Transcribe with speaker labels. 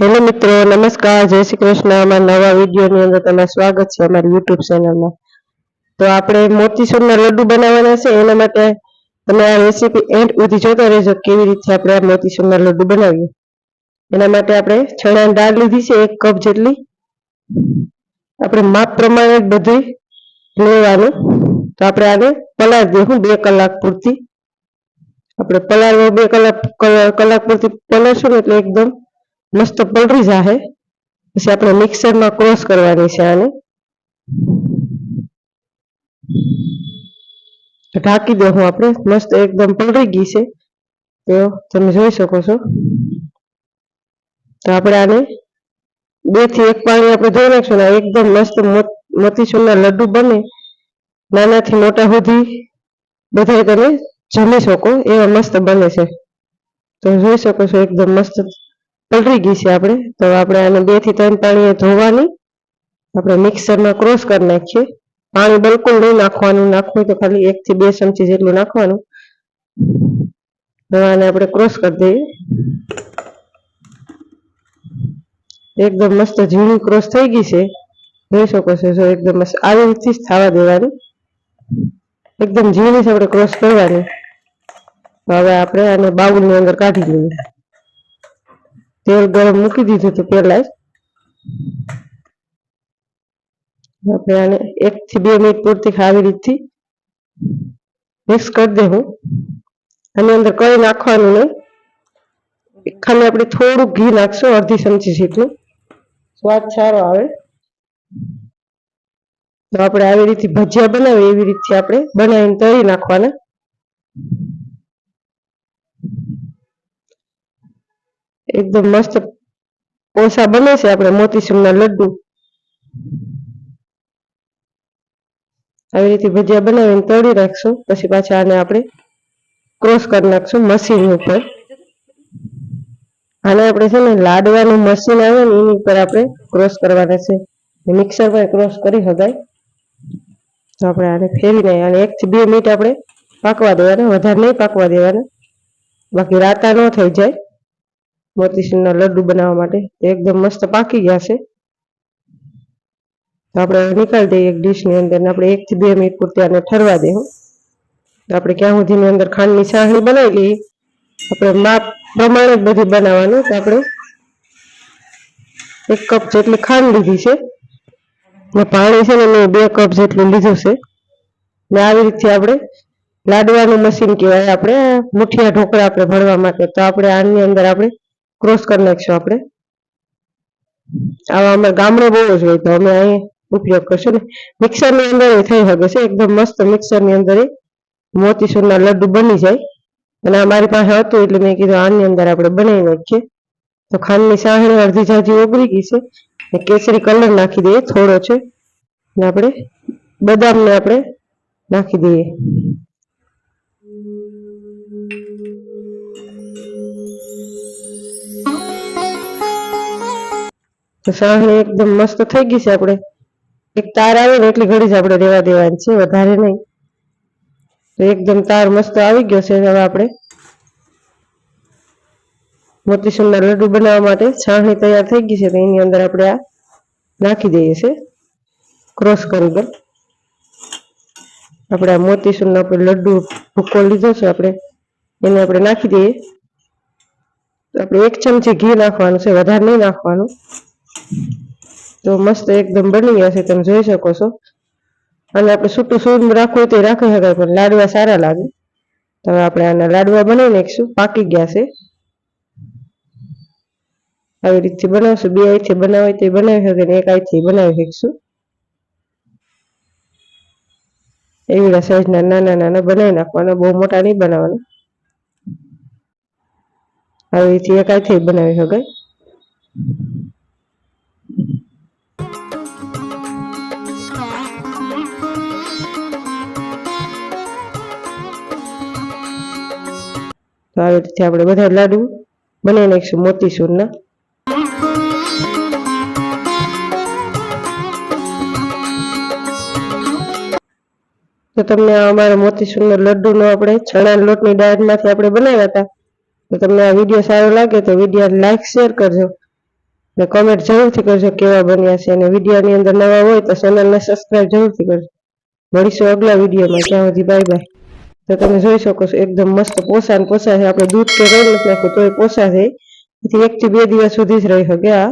Speaker 1: Hello મિત્રો, નમસ્કાર, જય શ્રી કૃષ્ણ. અમારા નવા વિડીયોની અંદર તમારું સ્વાગત છે અમારી યુટ્યુબ ચેનલમાં તો આપણે મોતીસૂરના લડ્ડુ બનાવવાના છે, એના માટે તમે આ રેસીપી એન્ડ સુધી જોતા રહેજો, કેવી રીતે આપણે આ મોતીસૂરના લડ્ડુ બનાવીએ. એના માટે આપણે ચણાની દાળ લીધી છે, એક કપ જેટલી. આપણે માપ પ્રમાણે જ લેવાનું. તો આપણે આને પલાળી દઈશું બે કલાક પૂરતી. આપણે પલાળવા બે કલાક કલાક પૂરતી પલાળશું એટલે એકદમ મસ્ત પલળી જાહે. પછી આપણે મિક્સરમાં ક્રોસ કરવાની છે આને. તો ઢાંકી દેવું આપણે. મસ્ત એકદમ પલળી ગઈ છે. તો તમે જોઈ શકો છો. તો આપણે આને બેથી એક પાણી આપણે ધોઈ નાખશું ને આ એકદમ મસ્ત મો- મોતીચૂરના લડ્ડુ બને. નાનાથી મોટા સુધી બધા તમે જમી શકો. એવા મસ્ત બને છે. તો જોઈ શકો છો એકદમ મસ્ત પલળી ગઈ છે આપણે. તો આપણે આને બેથી ત્રણ પાણીએ ધોવાની. આપણે મિક્સરમાં ક્રોસ કરી નાખીએ. પાણી બિલકુલ નહીં નાખવાનું. નાખવું તો ખાલી એક થી બે ચમચી જેટલું નાખવાનું. દવાને આપણે ક્રોસ કરી દઈએ. એકદમ મસ્ત ઝીણી ક્રોસ થઈ ગઈ છે. જોઈ શકો છો એકદમ મસ્ત આવી રીતથી જ થવા દેવાની. એકદમ ઝીણી આપણે ક્રોસ કરવાની. હવે આપણે આને બાઉલની અંદર કાઢી લઈએ. તેલ ગરમ મૂકી દીધું હતું પહેલા જ. આપણે આને એક થી બે મિનિટ પૂરતી આવી રીતથી મિક્સ કરી દેવું. આની અંદર કઈ નાખવાનું નહીં. ખાલી આપણે થોડુંક ઘી નાખશું, અડધી ચમચી જેટલું. સ્વાદ સારો આવે. તો આપણે આવી રીતે ભજીયા બનાવીએ, એવી રીતે આપણે બનાવીને તળી નાખવાના. એકદમ મસ્ત ઓછા બને છે આપણે મોતીચૂરના લડ્ડુ. આવી રીતે ભજીયા બનાવીને તળી રાખશું. પછી પાછા આને આપણે ક્રોસ કરી નાખશું મશીન ઉપર. આને આપણે છે ને લાડવાનું મશીન આવે ને એની ઉપર આપણે ક્રોસ કરવાના છે. મિક્સર પર ક્રોસ કરી શકાય. તો આપણે આને ફેરવીને અને એક થી બે મિનિટ આપણે પાકવા દેવાના. વધારે નહીં પાકવા દેવાના. બાકી રાતા ન થઈ જાય. મોતીચૂરના લડ્ડુ બનાવવા માટે. એકદમ મસ્ત પાકી ગયા છે. આપણે નીકાળી દઈએ એક ડીશની અંદર આપણે એક થી બે મિનિટ પૂરતી આને ઠરવા દેવું આપણે ક્યાં સુધીની અંદર ખાંડની છાણી બનાવી લઈએ. આપણે માપ પ્રમાણે જ બધું બનાવવાનું. તો આપણે એક કપ જેટલી ખાંડ લીધી છે. ને પાણી છે ને મેં બે કપ જેટલું લીધું છે. ને આવી રીતે આપણે લાડવાનું મશીન કહેવાય. આપણે મુઠિયા ઢોકળા આપણે ભરવા માટે. તો આપણે આની અંદર આપણે ક્રોસ કરી નાખશું આપણે. આવા અમારે ગામડે બહુ જ હોય તો અમે અહીં ઉપયોગ કરશું ને. મિક્સરની અંદર એ થઈ શકે છે. એકદમ મસ્ત મિક્સરની અંદર એ મોતીસૂરના લડ્ડુ બની જાય. અને આ મારી પાસે હતું એટલે મેં કીધું આની અંદર આપણે બનાવી નાખીએ. તો ખાંડની સાહણી અડધી જાજી ઓગળી ગઈ છે. કેસરી કલર નાખી દઈએ, થોડો છે. ને આપણે બદામને આપણે નાખી દઈએ. તો સાહણી એકદમ મસ્ત થઈ ગઈ છે આપણે. એક તાર આવે ને એટલી ઘડી જ આપણે રેવા દેવાની છે, વધારે નહીં. તો એકદમ તાર મસ્ત આવી ગયો છે હવે આપણે. મોતીચૂરના લડ્ડુ બનાવવા માટે છાણી તૈયાર થઈ ગઈ છે, તો એની અંદર આપણે આ નાખી દઈએ છે. ક્રોસ કરી દો. આપણે આ મોતીચૂરનો આપણે લડ્ડુ ભૂકો લીધો છે આપણે. એને આપણે નાખી દઈએ. આપણે એક ચમચી ઘી નાખવાનું છે, વધારે નહીં નાખવાનું. તો મસ્ત એકદમ બની ગયા છે, તમે જોઈ શકો છો. અને આપણે છૂટું સૂન રાખવું તે રાખી શકાય, પણ લાડવા સારા લાગે. તો આપણે આના લાડવા બનાવી નાખીશું, પાકી ગયા છે. આવી રીતથી બનાવશું, બે આઈથી બનાવી તે બનાવી શકે ને એક આઈથી બનાવી શકશું. એવી સાઈઝના નાના નાના બનાવી નાખવાના, બહુ મોટા નહીં બનાવવાના આવી રીતે એક આઈથી બનાવી શકાય. આવી રીતે આપણે બધા લાડુ બનાવી નાખીશું મોતીચૂરના તો તમને અમારા મોતીચૂરના લડ્ડુનો આપણે ચણા લોટની ડાયટમાંથી આપણે બનાવ્યા હતા. તો તમને આ વીડિયો સારો લાગે તો વીડિયો લાઈક શેર કરજો. ને કમેન્ટ જરૂરથી કરજો કેવા બન્યા છે. અને વિડીયોની અંદર નવા હોય તો ચેનલને સબસ્ક્રાઇબ જરૂરથી કરજો. મળીશું અગલા વિડીયોમાં. ત્યાં સુધી બાય બાય તો તમે જોઈ શકો છો, એકદમ મસ્ત પોસા ને પોસા છે. આપણે દૂધ કે રહી નથી નાખ્યું, તોય પોસા છે. એક થી બે દિવસ સુધી જ રહી શકે આ